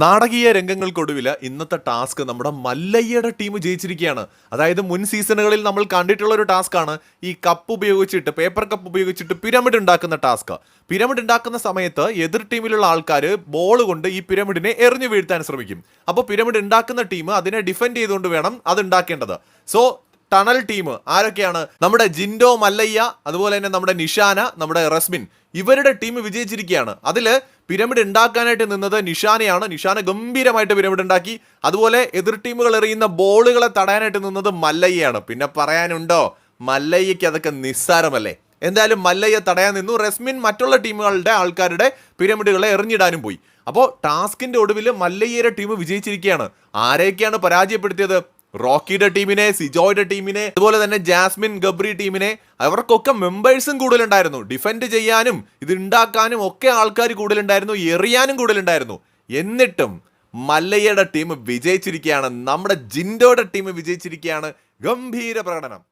നാടകീയ രംഗങ്ങൾക്കൊടുവിൽ ഇന്നത്തെ ടാസ്ക് നമ്മുടെ മല്ലയ്യയുടെ ടീം ജയിച്ചിരിക്കുകയാണ്. അതായത് മുൻ സീസണുകളിൽ നമ്മൾ കണ്ടിട്ടുള്ള ഒരു ടാസ്ക്കാണ് ഈ കപ്പ് ഉപയോഗിച്ചിട്ട് പേപ്പർ കപ്പ് ഉപയോഗിച്ചിട്ട് പിരമിഡ് ഉണ്ടാക്കുന്ന ടാസ്ക്. പിരമിഡ് ഉണ്ടാക്കുന്ന സമയത്ത് എതിർ ടീമിലുള്ള ആൾക്കാർ ബോൾ കൊണ്ട് ഈ പിരമിഡിനെ എറിഞ്ഞു വീഴ്ത്താൻ ശ്രമിക്കും. അപ്പോൾ പിരമിഡ് ഉണ്ടാക്കുന്ന ടീം അതിനെ ഡിഫെൻഡ് ചെയ്തുകൊണ്ട് വേണം അത് ഉണ്ടാക്കേണ്ടത്. So tunnel team. ആരൊക്കെയാണ്? നമ്മുടെ ജിൻഡോ മല്ലയ്യ അതുപോലെ തന്നെ നമ്മുടെ നിഷാന നമ്മുടെ റസ്മിൻ ഇവരുടെ ടീം വിജയിച്ചിരിക്കുകയാണ്. അതിൽ പിരമിഡ് ഉണ്ടാക്കാനായിട്ട് നിന്നത് നിഷാനയാണ്. നിഷാന ഗംഭീരമായിട്ട് പിരമിഡ് ഉണ്ടാക്കി. അതുപോലെ എതിർ ടീമുകൾ എറിയുന്ന ബോളുകളെ തടയാനായിട്ട് നിന്നത് മല്ലയ്യയാണ്. പിന്നെ പറയാനുണ്ടോ? മല്ലയ്യയ്ക്ക് അതൊക്കെ നിസ്സാരമല്ലേ? എന്തായാലും മല്ലയ്യ തടയാൻ നിന്നു. റസ്മിൻ മറ്റുള്ള ടീമുകളുടെ ആൾക്കാരുടെ പിരമിഡുകളെ എറിഞ്ഞിടാനും പോയി. അപ്പോൾ ടാസ്കിന്റെ ഒടുവിൽ മല്ലയ്യയുടെ ടീം വിജയിച്ചിരിക്കുകയാണ്. ആരെയൊക്കെയാണ് പരാജയപ്പെടുത്തിയത്? റോക്കിയുടെ ടീമിനെ സിജോയുടെ ടീമിനെ അതുപോലെ തന്നെ ജാസ്മിൻ ഗബ്രി ടീമിനെ അവർക്കൊക്കെ മെമ്പേഴ്സും കൂടുതലുണ്ടായിരുന്നു. ഡിഫെൻഡ് ചെയ്യാനും ഇത് ഉണ്ടാക്കാനും ഒക്കെ ആൾക്കാർ കൂടുതലുണ്ടായിരുന്നു എറിയാനും കൂടുതലുണ്ടായിരുന്നു. എന്നിട്ടും മല്ലയ്യയുടെ ടീം വിജയിച്ചിരിക്കുകയാണ്. നമ്മുടെ ജിൻഡോയുടെ ടീം വിജയിച്ചിരിക്കുകയാണ്. ഗംഭീര പ്രകടനം.